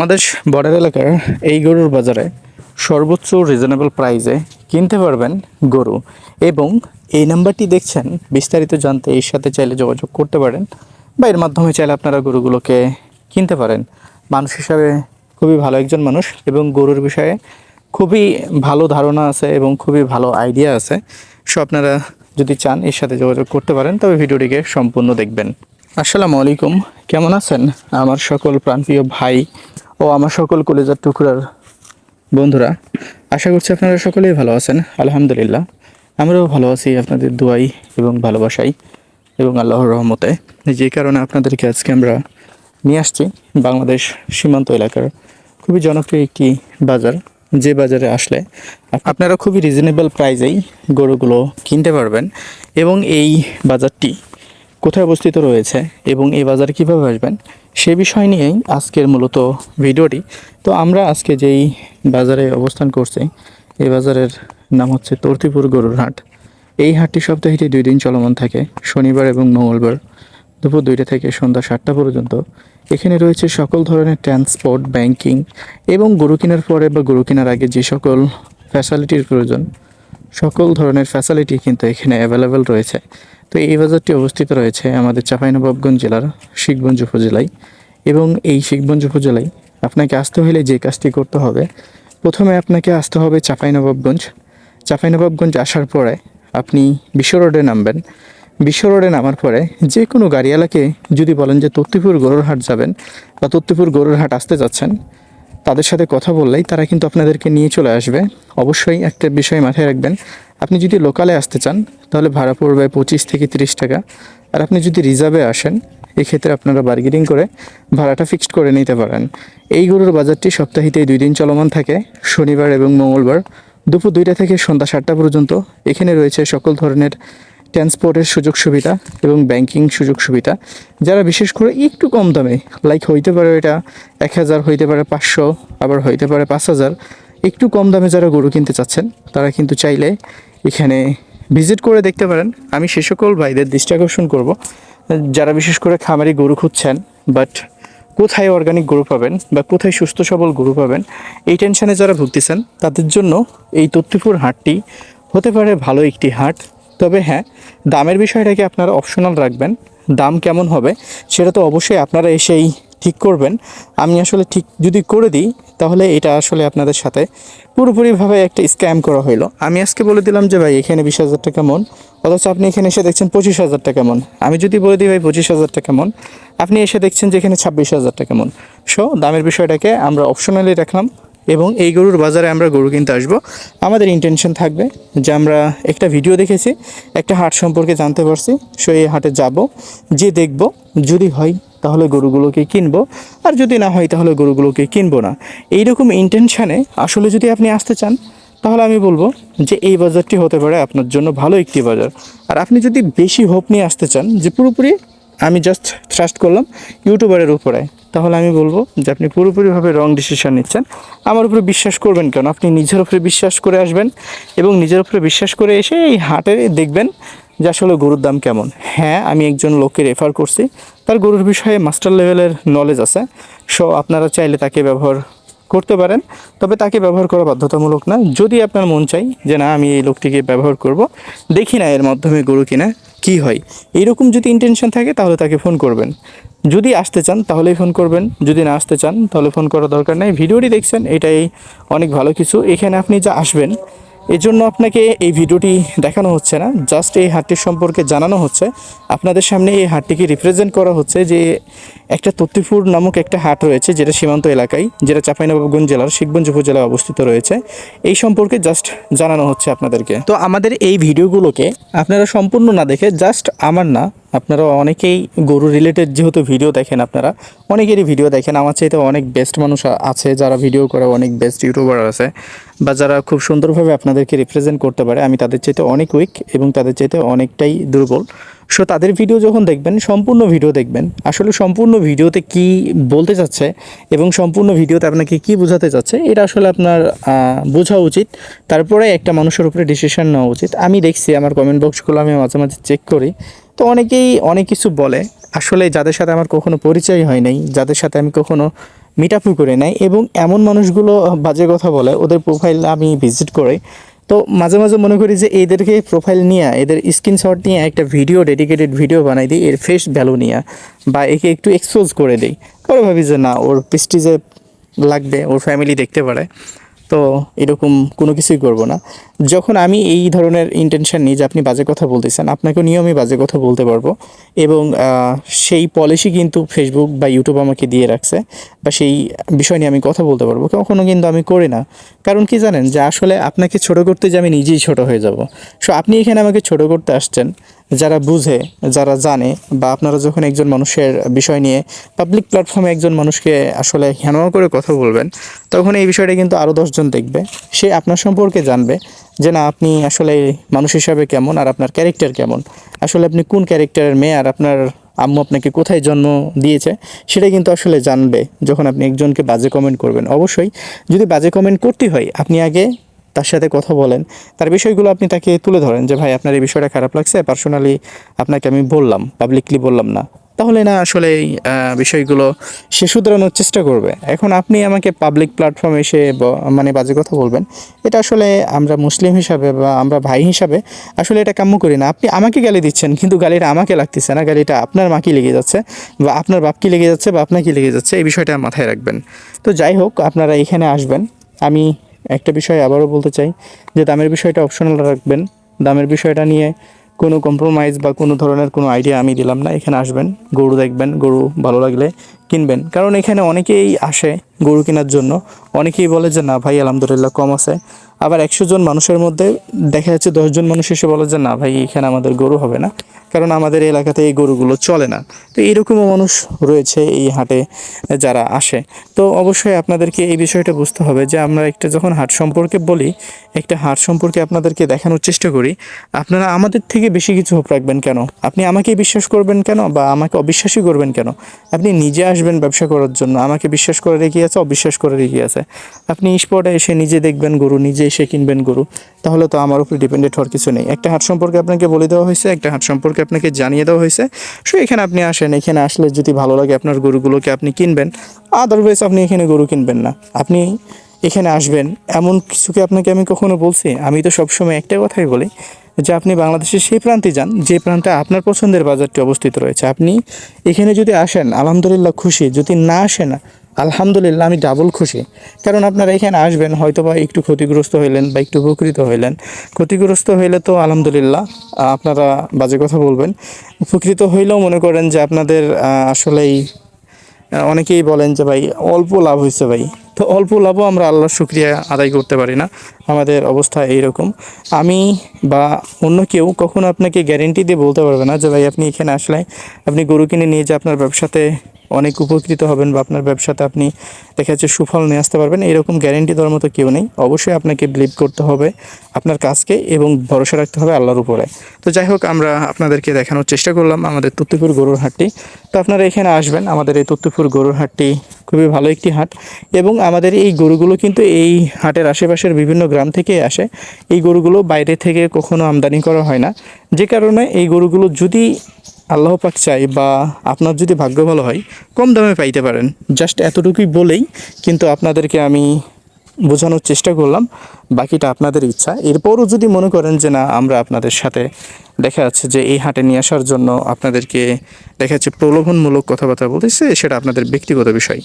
আমাদের বর্ডার এলাকার এই গরুর বাজারে সর্বোচ্চ রিজনেবল প্রাইসে কিনতে পারবেন গরু এবং এই নাম্বারটি দেখছেন, বিস্তারিত জানতে এর সাথে চাইলে যোগাযোগ করতে পারেন বা এর মাধ্যমে চাইলে আপনারা গরুগুলোকে কিনতে পারেন। মানুষ হিসাবে খুবই ভালো একজন মানুষ এবং গরুর বিষয়ে খুবই ভালো ধারণা আছে এবং খুবই ভালো আইডিয়া আছে। সো আপনারা যদি চান এর সাথে যোগাযোগ করতে পারেন, তবে ভিডিওটিকে সম্পূর্ণ দেখবেন। আসসালামু আলাইকুম, কেমন আছেন? আমার সকল প্রাণপ্রিয় ভাই ও আমার সকল কলেজার টুকরার বন্ধুরা, আশা করছি আপনারা সকলেই ভালো আছেন। আলহামদুলিল্লাহ, আমরাও ভালো আছি আপনাদের দোয়াই এবং ভালোবাসাই এবং আল্লাহর রহমতে। যে কারণে আপনাদেরকে আজকে আমরা নিয়ে আসছি বাংলাদেশ সীমান্ত এলাকার খুবই জনপ্রিয় একটি বাজার। যে বাজারে আসলে আপনারা খুবই রিজনেবল প্রাইজেই গরুগুলো কিনতে পারবেন এবং এই বাজারটি কোথায় অবস্থিত রয়েছে এবং এই বাজারে কীভাবে আসবেন সে বিষয় নিয়েই আজকের মূলত ভিডিওটি। তো আমরা আজকে যেই বাজারে অবস্থান করছি, এই বাজারের নাম হচ্ছে তর্তিপুর গরুর হাট। এই হাটটি সপ্তাহেটি দুই দিন চলমান থাকে, শনিবার এবং মঙ্গলবার দুপুর দুইটা থেকে সন্ধ্যা সাতটা পর্যন্ত। এখানে রয়েছে সকল ধরনের ট্রান্সপোর্ট, ব্যাংকিং এবং গরু কেনার পরে বা গরু কেনার আগে যে সকল ফ্যাসিলিটির প্রয়োজন, সকল ধরনের ফ্যাসিলিটি কিন্তু এখানে অ্যাভেলেবেল রয়েছে। তো এই বাজারটি অবস্থিত রয়েছে আমাদের চাঁপাইনবাবগঞ্জ জেলার শিখগঞ্জ উপজেলায়। এবং এই শিখগঞ্জ উপজেলায় আপনাকে আসতে হলে যে কাজটি করতে হবে, প্রথমে আপনাকে আসতে হবে চাঁপাইনবাবগঞ্জ। চাঁপাইনবাবগঞ্জ আসার পরে আপনি বিশ্ব রোডে নামবেন। বিশ্ব রোডে নামার পরে যে কোনো গাড়িওয়ালাকে যদি বলেন যে তত্তিপুর গরুর হাট যাবেন বা তত্তিপুর গরুর হাট আসতে যাচ্ছেন, তাদের সাথে কথা বললেই তারা কিন্তু আপনাদেরকে নিয়ে চলে আসবে। অবশ্যই একটা বিষয় মাথায় রাখবেন আপনি যদি লোকালে আসতে চান, তাহলে ভাড়া পড়বে পঁচিশ থেকে তিরিশ টাকা। আর আপনি যদি রিজার্ভে আসেন, এক্ষেত্রে আপনারা বার্গেনিং করে ভাড়াটা ফিক্সড করে নিতে পারেন। এই গরুর বাজারটি সপ্তাহিতে দুই দিন চলমান থাকে, শনিবার এবং মঙ্গলবার দুপুর দুইটা থেকে সন্ধ্যা সাতটা পর্যন্ত। এখানে রয়েছে সকল ধরনের ট্রান্সপোর্টের সুযোগ সুবিধা এবং ব্যাংকিং সুযোগ সুবিধা। যারা বিশেষ করে একটু কম দামে লাইক হইতে পারে এটা এক হাজার, হইতে পারে পাঁচশো, আবার হইতে পারে পাঁচ হাজার একটু কম দামে যারা গরু কিনতে চাচ্ছেন, তারা কিন্তু চাইলে এখানে ভিজিট করে দেখতে পারেন। আমি সে সকল ভাইদের দৃষ্টি আকর্ষণ করব। যারা বিশেষ করে খামারি গরু খুঁজছেন বাট কোথায় অর্গানিক গরু পাবেন বা কোথায় সুস্থ সবল গরু পাবেন, এই টেনশানে যারা ভুগতেছেন, তাদের জন্য এই তত্ত্বপুর হাটটি হতে পারে ভালো একটি হাট। তবে হ্যাঁ দামের বিষয়টাকে আপনারা অপশনাল রাখবেন। দাম কেমন হবে, সেটা তো অবশ্যই আপনারা এসেই ঠিক করবেন। আমি আসলে ঠিক যদি করে দিই, তাহলে এটা আসলে আপনাদের সাথে পুরোপুরিভাবে একটা স্ক্যাম করা হইল। আমি আজকে বলে দিলাম যে, ভাই, এখানে বিশ হাজার টাকা মন। অথচ আপনি এখানে এসে দেখছেন পঁচিশ হাজার টাকা মন। আমি যদি বলে দিই, ভাই, পঁচিশ হাজার টাকা মন। আপনি এসে দেখছেন যে, এখানে ছাব্বিশ হাজার টাকা মন। সো দামের বিষয়টাকে আমরা অপশনালি রাখলাম এবং এই গরুর বাজারে আমরা গরু কিনতে আসব। আমাদের ইন্টেনশন থাকবে যে, আমরা একটা ভিডিও দেখেছি, একটা হাট সম্পর্কে জানতে পারছি। সো এই হাটে যাব, যে দেখব, যদি হয় তাহলে গরুগুলোকে কিনবো। আর যদি না হয়, তাহলে গরুগুলোকে কিনবো না। এইরকম ইন্টেনশানে আসলে যদি আপনি আসতে চান, তাহলে আমি বলব যে এই বাজারটি হতে পারে আপনার জন্য ভালো একটি বাজার। আর আপনি যদি বেশি হোপ নিয়ে আসতে চান, যে পুরোপুরি আমি জাস্ট ট্রাস্ট করলাম ইউটিউবারের উপরে, তাহলে আমি বলব যে আপনি পুরোপুরিভাবে রং ডিসিশন নিচ্ছেন। আমার উপরে বিশ্বাস করবেন কেন? আপনি নিজের উপরে বিশ্বাস করে আসবেন এবং নিজের উপরে বিশ্বাস করে এসে এই হাটে দেখবেন যে আসলে গরুর দাম কেমন? হ্যাঁ আমি একজন লোককে রেফার করছি। তার গরুর বিষয়ে মাস্টার লেভেলের নলেজ আছে। সো আপনারা চাইলে তাকে ব্যবহার করতে পারেন। তবে তাকে ব্যবহার করা বাধ্যতামূলক না। যদি আপনার মন চাই যে না, আমি এই লোকটিকে ব্যবহার করব, দেখি না এর মাধ্যমে গরু কিনা কি হয়। এইরকম যদি ইন্টেনশন থাকে, তাহলে তাকে ফোন করবেন। যদি আসতে চান, তাহলেই ফোন করবেন। যদি না আসতে চান, তাহলে ফোন করার দরকার নেই। ভিডিওটি দেখছেন, এটাই অনেক ভালো কিছু। এখানে আপনি যা আসবেন এর জন্য আপনাকে এই ভিডিওটি দেখানো হচ্ছে না জাস্ট এই হাটটির সম্পর্কে জানানো হচ্ছে। আপনাদের সামনে এই হাটটিকে রিপ্রেজেন্ট করা হচ্ছে যে একটা তত্তিপুর নামক একটা হাট রয়েছে যেটা সীমান্ত এলাকায়, যেটা চাঁপাইনবাবগঞ্জ জেলার শিখগঞ্জ উপজেলায় অবস্থিত রয়েছে। এই সম্পর্কে জাস্ট জানানো হচ্ছে আপনাদেরকে। তো আমাদের এই ভিডিওগুলোকে আপনারা সম্পূর্ণ না দেখে জাস্ট আমার না আপনারা অনেকেই গরু রিলেটেড যেহেতু ভিডিও দেখেন আপনারা, অনেকেরই ভিডিও দেখেন। আমার চাইতে অনেক বেস্ট মানুষ আছে, যারা ভিডিও করে অনেক বেস্ট ইউটিউবার আছে। বা যারা খুব সুন্দরভাবে আপনাদেরকে রিপ্রেজেন্ট করতে পারে, আমি তাদের চাইতে অনেক উইক এবং তাদের চাইতে অনেকটাই দুর্বল। সো তাদের ভিডিও যখন দেখবেন, সম্পূর্ণ ভিডিও দেখবেন। আসলে সম্পূর্ণ ভিডিওতে কি বলতে চাচ্ছে এবং সম্পূর্ণ ভিডিওতে আপনাকে কি বোঝাতে চাচ্ছে, এটা আসলে আপনার বোঝা উচিত। তারপরে একটা মানুষের উপরে ডিসিশন নেওয়া উচিত। আমি দেখছি, আমার কমেন্ট বক্সগুলো আমি মাঝে মাঝে চেক করি। তো অনেকেই অনেক কিছু বলে। আসলে যাদের সাথে আমার কখনো পরিচয় হয় নাই, যাদের সাথে আমি কখনো মিট করে নাই এবং এমন মানুষগুলো বাজে কথা বলে, ওদের প্রোফাইল আমি ভিজিট করে। তো মাঝে মাঝে মনে করি যে এদেরকে প্রোফাইল নিয়ে, এদের স্ক্রিনশট নিয়ে একটা ভিডিও ডেডিকেটেড ভিডিও বানাই দিই, এর ফেস ভ্যালু নিয়ে বা একে একটু এক্সপোজ করে দিই। পরে ভাবি যে না, ওর প্রেস্টিজে লাগবে, ওর ফ্যামিলি দেখতে পারে। তো এরকম কোনো কিছুই করব না। যখন আমি এই ধরনের ইন্টেনশন নিই যে আপনি বাজে কথা বলতেছেন, আপনাকেও নিয়েও আমি বাজে কথা বলতে পারব। এবং সেই পলিসি কিন্তু ফেসবুক বা ইউটিউব আমাকে দিয়ে রাখছে বা সেই বিষয় নিয়ে আমি কথা বলতে পারব। কখনও কিন্তু আমি করি না। কারণ কি জানেন? যে আসলে আপনাকে ছোট করতে যে আমি নিজেই ছোট হয়ে যাব। সো আপনি এখানে আমাকে ছোট করতে আসছেন। যারা বুঝে, যারা জানে বা আপনারা যখন একজন মানুষের বিষয় নিয়ে পাবলিক প্ল্যাটফর্মে একজন মানুষকে আসলে হেনমা করে কথা বলবেন, তখন এই বিষয়টা কিন্তু আরও দশজন দেখবে। সে আপনার সম্পর্কে জানবে যে না, আপনি আসলে মানুষ হিসাবে কেমন আর আপনার ক্যারেক্টার কেমন। আসলে আপনি কোন ক্যারেক্টারের মেয়ে আর আপনার আম্মু আপনাকে কোথায় জন্ম দিয়েছে, সেটা কিন্তু আসলে জানবে যখন আপনি একজনকে বাজে কমেন্ট করবেন। অবশ্যই যদি বাজে কমেন্ট করতে হয়, আপনি আগে তার সাথে কথা বলেন। তার বিষয়গুলো আপনি তাকে তুলে ধরেন যে, ভাই, আপনার এই বিষয়টা খারাপ লাগছে পার্সোনালি আপনাকে আমি বললাম পাবলিকলি বললাম না। তাহলে না, আসলে এই বিষয়গুলো সে শুধরানোর চেষ্টা করবে। এখন আপনি আমাকে পাবলিক প্ল্যাটফর্মে এসে মানে বাজে কথা বলবেন, এটা আসলে আমরা মুসলিম হিসাবে বা আমরা ভাই হিসাবে আসলে এটা কাম্য করি না। আপনি আমাকে গালি দিচ্ছেন, কিন্তু গালিটা আমাকে লাগতেছে না, গালিটা আপনার মাকে লেগে যাচ্ছে বা আপনার বাপকে লেগে যাচ্ছে বা আপনাকে লেগে যাচ্ছে, এই বিষয়টা মাথায় রাখবেন। তো যাই হোক, আপনারা এখানে আসবেন, আমি একটা বিষয় আবারও বলতে চাই যে দামের বিষয়টা অপশনাল রাখবেন। দামের বিষয়টা নিয়ে কোনো কম্প্রোমাইজ বা কোনো ধরনের কোনো আইডিয়া আমি দিলাম না। এখানে আসবেন, গরু দেখবেন, গরু ভালো লাগলে কিনবেন। কারণ এখানে অনেকেই আসে গরু কেনার জন্য। অনেকেই বলে যে, না ভাই, আলহামদুলিল্লাহ কম আছে। আবার একশো জন মানুষের মধ্যে দেখা যাচ্ছে দশজন মানুষ এসে বলে যে, না ভাই, এখানে আমাদের গরু হবে না। কারণ আমাদের এলাকাতে এই গরুগুলো চলে না। তো এইরকমও মানুষ রয়েছে এই হাটে যারা আসে। তো অবশ্যই আপনাদেরকে এই বিষয়টা বুঝতে হবে যে, আমরা একটা যখন হাট সম্পর্কে বলি, একটা হাট সম্পর্কে আপনাদেরকে দেখানোর চেষ্টা করি, আপনারা আমাদের থেকে বেশি কিছু হোপ রাখবেন কেন? আপনি আমাকে বিশ্বাস করবেন কেন? বা আমাকে অবিশ্বাসী করবেন কেন? আপনি নিজে আসবেন ব্যবসা করার জন্য। আমাকে বিশ্বাস করে রেখে আছে, অবিশ্বাস করে রেখে আছে। আপনি স্পটে এসে নিজে দেখবেন গরু, নিজে এসে কিনবেন গরু। তাহলে তো আমার উপর ডিপেন্ডেন্ট হওয়ার কিছু নেই। একটা হাট সম্পর্কে আপনাকে বলে দেওয়া হয়েছে, একটা হাট সম্পর্কে আপনাকে জানিয়ে দেওয়া হয়েছে। সো এখানে আপনি আসেন, এখানে আসলে যদি ভালো লাগে আপনার গরুগুলোকে আপনি কিনবেন আদারওয়াইজ আপনি এখানে গরু কিনবেন না। আপনি এখানে আসবেন, এমন কিছুকে আপনাকে আমি কখনো বলছি, আমি তো সবসময় একটা কথাই বলি যে আপনি বাংলাদেশের সেই প্রান্তে যান, যে প্রান্তে আপনার পছন্দের বাজারটি অবস্থিত রয়েছে। আপনি এখানে যদি আসেন, আলহামদুলিল্লাহ খুশি। যদি না আসেন, আলহামদুলিল্লাহ আমি ডাবল খুশি। কারণ আপনারা এখানে আসবেন হয়তো বা একটু ক্ষতিগ্রস্ত হইলেন বা একটু উপকৃত হইলেন। ক্ষতিগ্রস্ত হইলে তো আলহামদুলিল্লাহ আপনারা বাজে কথা বলবেন। উপকৃত হইলেও মনে করেন যে আপনাদের আসলেই অনেকেই বলেন যে ভাই, অল্প লাভ হয়েছে ভাই। তো অল্প লাভও আমরা আল্লাহর শুক্রিয়া আদায় করতে পারি না। আমাদের অবস্থা এইরকম। আমি বা অন্য কেউ কখনো আপনাকে গ্যারেন্টি দিয়ে বলতে পারবে না যে, ভাই, আপনি এখানে আসলে আপনি গরু কিনে নিয়ে যে আপনার ব্যবসাতে অনেক উপকৃত হবেন বা আপনার ব্যবসাতে আপনি দেখা যাচ্ছে সুফল নিয়ে আসতে পারবেন, এরকম গ্যারেন্টি দেওয়ার মতো কেউ নেই। অবশ্যই আপনাকে বিলিভ করতে হবে আপনার কাজকে এবং ভরসা রাখতে হবে আল্লাহর উপরে। তো যাই হোক, আমরা আপনাদেরকে দেখানোর চেষ্টা করলাম আমাদের তত্ত্বপুর গরুর হাটটি। তো আপনারা এখানে আসবেন, আমাদের এই তত্ত্বপুর গরুর হাটটি খুবই ভালো একটি হাট এবং আমাদের এই গরুগুলো কিন্তু এই হাটের আশেপাশের বিভিন্ন গ্রাম থেকে আসে। এই গরুগুলো বাইরে থেকে কখনো আমদানি করা হয় না। যে কারণে এই গরুগুলো যদি আল্লাহ পাক চাই বা আপনার যদি ভাগ্য ভালো হয়, কম দামে পাইতে পারেন। জাস্ট এতটুকুই বলেই কিন্তু আপনাদেরকে আমি বোঝানোর চেষ্টা করলাম, বাকিটা আপনাদের ইচ্ছা। এরপরও যদি মনে করেন যে না, আমরা আপনাদের সাথে দেখা যাচ্ছে যে এই হাটে নিয়ে আসার জন্য আপনাদেরকে দেখা যাচ্ছে প্রলোভনমূলক কথাবার্তা বলতেছে, সেটা আপনাদের ব্যক্তিগত বিষয়।